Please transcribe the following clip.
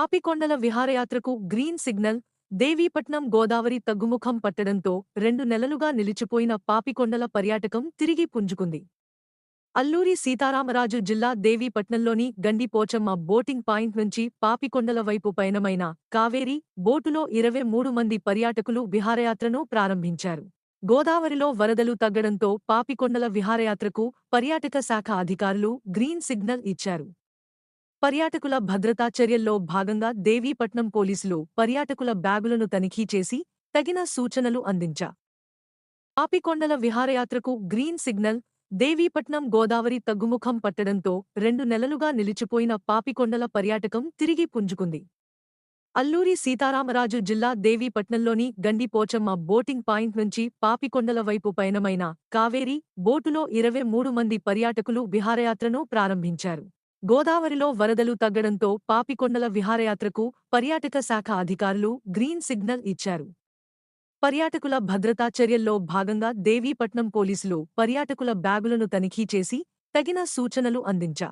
పాపికొండల విహారయాత్రకు green signal Devipatnam Godavari తగ్గుముఖం పట్టడంతో రెండు నెలలుగా నిలిచిపోయిన పాపికొండల పర్యాటకం తిరిగి పుంజుకుంది. అల్లూరి సీతారామరాజు జిల్లా దేవీపట్నంలోని గండిపోచమ్మ బోటింగ్ పాయింట్ నుంచి పాపికొండల వైపు పయనమైన కావేరి బోటులో ఇరవై మూడు మంది పర్యాటకులు విహారయాత్రను ప్రారంభించారు. గోదావరిలో వరదలు తగ్గడంతో పాపికొండల విహారయాత్రకు పర్యాటక శాఖ అధికారులు గ్రీన్ సిగ్నల్ ఇచ్చారు. పర్యాటకుల భద్రతా చర్యల్లో భాగంగా దేవీపట్నం పోలీసులు పర్యాటకుల బ్యాగులను తనిఖీ చేసి తగిన సూచనలు అందించా. పాపికొండల విహారయాత్రకు గ్రీన్ సిగ్నల్ దేవీపట్నం గోదావరి తగ్గుముఖం పట్టడంతో రెండు నెలలుగా నిలిచిపోయిన పాపికొండల పర్యాటకం తిరిగి పుంజుకుంది. అల్లూరి సీతారామరాజు జిల్లా దేవీపట్నంలోని గండిపోచమ్మ బోటింగ్ పాయింట్ నుంచి పాపికొండల వైపు పయనమైన కావేరి బోటులో ఇరవై మూడు మంది పర్యాటకులు విహారయాత్రను ప్రారంభించారు. గోదావరిలో వరదలు తగ్గడంతో పాపికొండల విహారయాత్రకు పర్యాటక శాఖ అధికారులు గ్రీన్ సిగ్నల్ ఇచ్చారు. పర్యాటకుల భద్రతా చర్యల్లో భాగంగా దేవీపట్నం పోలీసులు పర్యాటకుల బ్యాగులను తనిఖీ చేసి తగిన సూచనలు అందించా